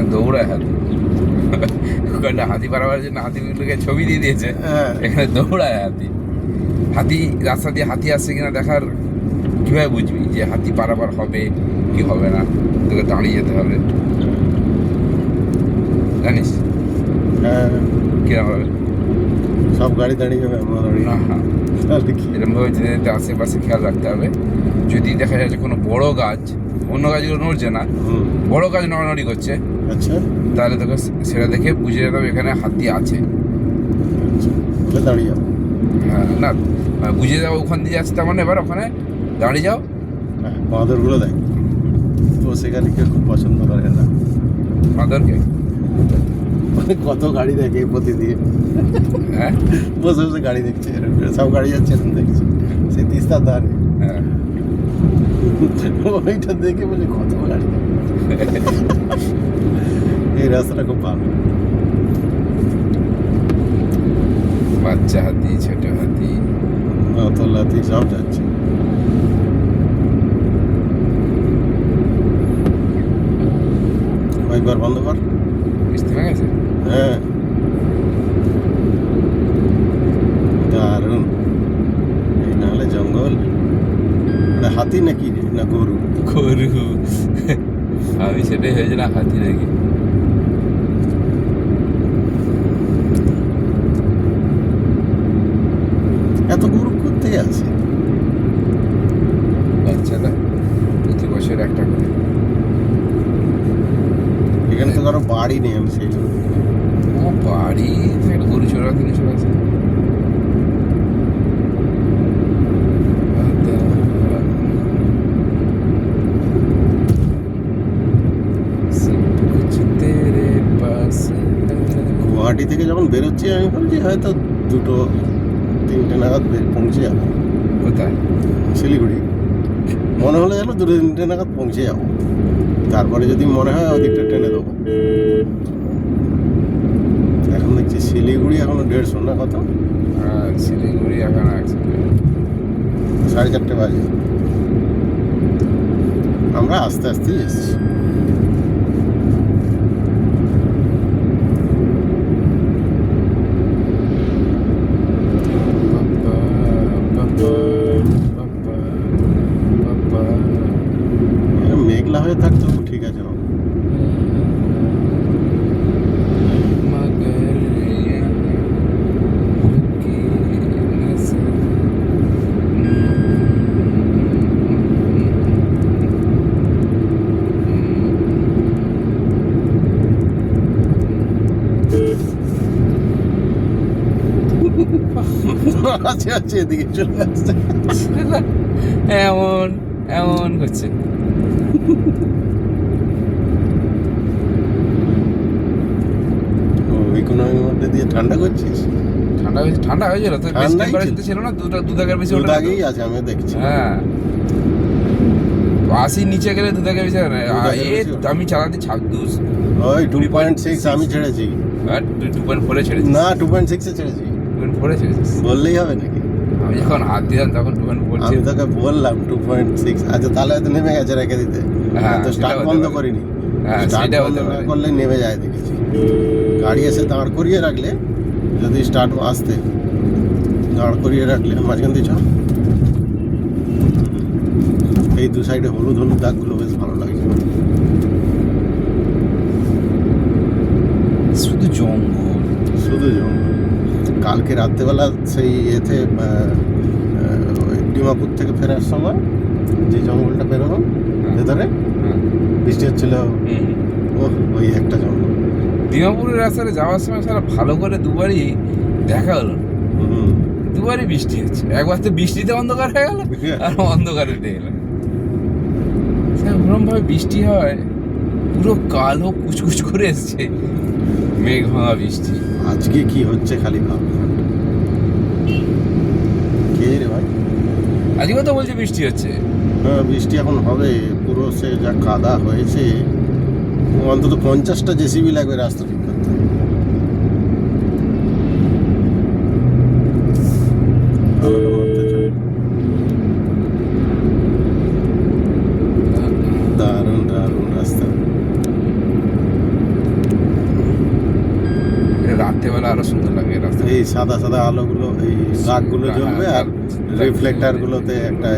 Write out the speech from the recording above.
এখানে দৌড়ায় হাতি। ওখানটা হাতি পারাবার জন্য হাতিগুলোকে ছবি দিয়ে দিয়েছে। হ্যাঁ। এখানে দৌড়ায় হাতি। হাতি রাস্তা দিয়ে হাতি আসছে কিনা দেখার কীভাবে বুঝবি যে হাতি পারাবার হবে কি হবে না? তোকে দাঁড়িয়ে যেতে হবে। জানিস? হ্যাঁ। কিরম হবে? সব গাড়ি দাঁড়িয়ে যাবে আমরা না হ্যাঁ তাহলে কি? এরকমভাবে যেতে যেতে আশেপাশে খেয়াল রাখতে হবে। যদি দেখা যাচ্ছে কোনো বড় গাছ অন্য গাছগুলো নড়ছে না বড় গাছ নড়ানড়ি করছে আচ্ছা। তাহলে তোকে সেটা দেখে বুঝে যেতে হবে এখানে হাতি আছে। আচ্ছা দাঁড়িয়ে যাব হ্যাঁ না বুঝে যাও ওখান দিয়ে যাচ্ছে তার মানে এবার ওখানে দাঁড়িয়ে যাও। হ্যাঁ বাঁদরগুলো দেখ। তো সেখানে কেউ খুব পছন্দ করে না। বাঁদরকে? কত গাড়ি দেখে প্রতিদিন। হ্যাঁ? বসে বসে গাড়ি দেখছে এরকম করে। সব গাড়ি যাচ্ছে এরকম দেখছে। সেই তিস্তার ধারে। হ্যাঁ। ওইটা দেখে বলে কত গাড়ি? এই রাস্তাটা খুব ভালো। বাচ্চা হাতি ছোট হাতি। নতলাতি সব যাচ্ছে। কয়েকবার বন্ধ কর। বুঝতে পেরে গেছে? হ্যাঁ দারুণ এই নাহলে জঙ্গল হাতি নাকি না গরু গরু আমি সেটাই হয়েছে না হাতি নাকি এত গরু করতে আছে বাচ্চাটা প্রতি বছর একটা করে এখানে তো কারও বাড়ি নেই আমি সেই জন্য বাড়ি একটা গরু চড়া কিনে চড়াচ্ছে গুয়াহাটি থেকে যখন বেরোচ্ছি আমি ভাবছি হয়তো দুটো তিনটে নাগাদ পৌঁছে যাব। কোথায়? শিলিগুড়ি। মনে হলে যেন দুটো তিনটে নাগাদ পৌঁছে যাব। তারপরে যদি মনে হয় ওদিকটা টেনে দেবো। দেখছি শিলিগুড়ি এখনও দেড়শো না কত? হ্যাঁ শিলিগুড়ি এখন সাড়ে চারটে বাজে। আমরা আস্তে আস্তে এসেছি। এদিকে চলে আসছে। এমন এমন করছে ইকোনমির মধ্যে দিয়ে ঠান্ডা করছিস? ঠান্ডা হয়েছে ঠান্ডা হয়েছিল তো বেশি টেম্পারেচার ছিল। না দুটা দু দাগের বেশি ওঠে দুধ আগেই আছে আমি দেখছি। হ্যাঁ। আশি নিচে গেলে দু বেশি এ। আমি চালাতে ছাব্বিশ ওই টু পয়েন্ট সিক্স আমি ছেড়েছি। আর টু পয়েন্ট ফোরে ছেড়েছিস। না টু পয়েন্ট সিক্সে ছেড়েছি। পয়েন্ট ফোরে ছেড়েছিস বললেই হবে নাকি? আমি যখন হাত দিলাম তখন টু পয়েন্ট ফোর আমি তোকে বললাম টু পয়েন্ট সিক্স। আচ্ছা তাহলে হয়তো নেমে গেছে রেখে দিতে। হ্যাঁ, তো স্টার্ট বন্ধ করিনি। হ্যাঁ স্টার্ট বন্ধ না করলে নেমে যায় দেখেছি। গাড়ি এসে দাঁড় করিয়ে রাখলে যদি স্টার্ট আসতে দাঁড় করিয়ে রাখলে মাঝখান দিয়ে এই দু সাইডে হলুদ হলুদ দাগগুলো বেশ ভালো লাগছে শুধু জঙ্গল শুধু জঙ্গল কালকে রাত্রেবেলা সেই এতে ডিমাপুর থেকে ফেরার সময় যে জঙ্গলটা বেরোলো ভেতরে। বৃষ্টি হচ্ছিল। ওই একটা জঙ্গল। ডিমাপুরের রাস্তায় যাওয়ার সময় সারা ভালো করে দুবারই দেখা হলো। দুবারই বৃষ্টি হচ্ছে। একবার তো বৃষ্টিতে অন্ধকার হয়ে গেল আর অন্ধকারে উঠে গেল ওরম ভাবে বৃষ্টি হয় পুরো কালো কুচকুচ করে এসছে। মেঘ ভাঙা বৃষ্টি। আজকে কি হচ্ছে খালি ভাব আজকে তো বলছে বৃষ্টি হচ্ছে। হ্যাঁ বৃষ্টি এখন হবে পুরো সে যা কাদা হয়েছে অন্তত পঞ্চাশটা জেসিবি লাগবে রাস্তা ঠিক করতে। দারুণ দারুণ রাস্তা। রাত্রেবেলা আরও সুন্দর লাগে এই সাদা সাদা আলোগুলো এই দাগগুলো হ্যাঁ, জমবে আর রিফ্লেক্টারগুলোতে একটা